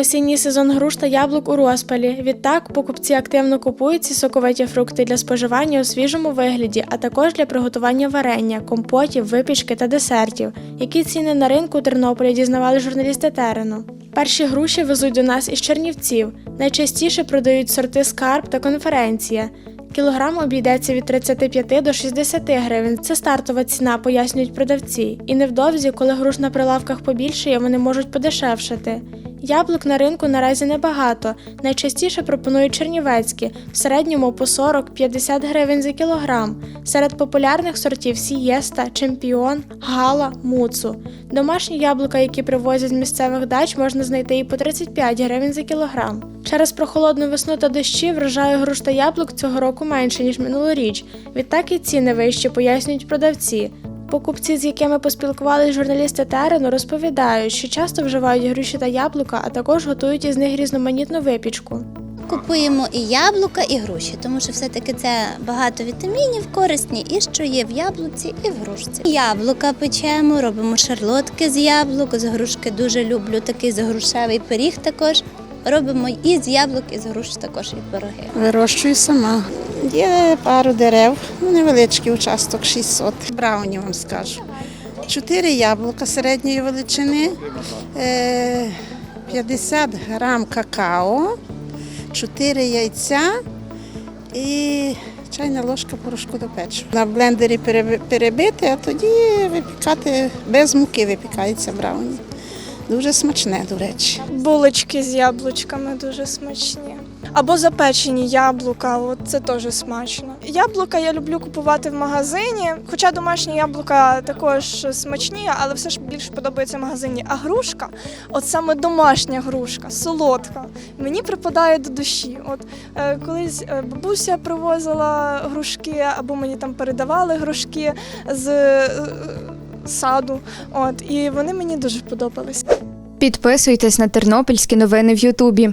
Осінній сезон груш та яблук у розпалі. Відтак, покупці активно купують ці соковиті фрукти для споживання у свіжому вигляді, а також для приготування варення, компотів, випічки та десертів. Які ціни на ринку у Тернополі дізнавали журналісти терену. Перші груші везуть до нас із Чернівців. Найчастіше продають сорти скарб та конференція. Кілограм обійдеться від 35 до 60 гривень. Це стартова ціна, пояснюють продавці. І невдовзі, коли груш на прилавках побільшає, вони можуть подешевшати. Яблук на ринку наразі небагато. Найчастіше пропонують чернівецькі, в середньому по 40-50 гривень за кілограм. Серед популярних сортів сієста, чемпіон, гала, муцу. Домашні яблука, які привозять з місцевих дач, можна знайти і по 35 гривень за кілограм. Через прохолодну весну та дощі врожаю груш та яблук цього року менше, ніж минулоріч. Відтак і ціни вищі, пояснюють продавці. Покупці, з якими поспілкувалися журналісти терену, розповідають, що часто вживають груші та яблука, а також готують із них різноманітну випічку. Купуємо і яблука, і груші, тому що все-таки це багато вітамінів, корисні, і що є в яблуці, і в грушці. Яблука печемо, робимо шарлотки з яблук, з грушки дуже люблю такий загрушевий пиріг також. Робимо і з яблук, і з груш також і пироги. Вирощую сама. Є пару дерев, ну, невеличкий участок 600. Брауні вам скажу. Чотири яблука середньої величини, е, 50 грам какао, 4 яйця і чайна ложка порошку до печива. На блендері перебити, а тоді випікати без муки випікається брауні. Дуже смачне, до речі. Булочки з яблучками дуже смачні. Або запечені яблука, от це теж смачно. Яблука я люблю купувати в магазині, хоча домашні яблука також смачні, але все ж більше подобається в магазині. А грушка, от саме домашня грушка, солодка, мені припадає до душі. От е, колись е, бабуся привозила грушки, або мені там передавали грушки з е, саду. От і вони мені дуже подобались. Підписуйтесь на тернопільські новини в Ютубі.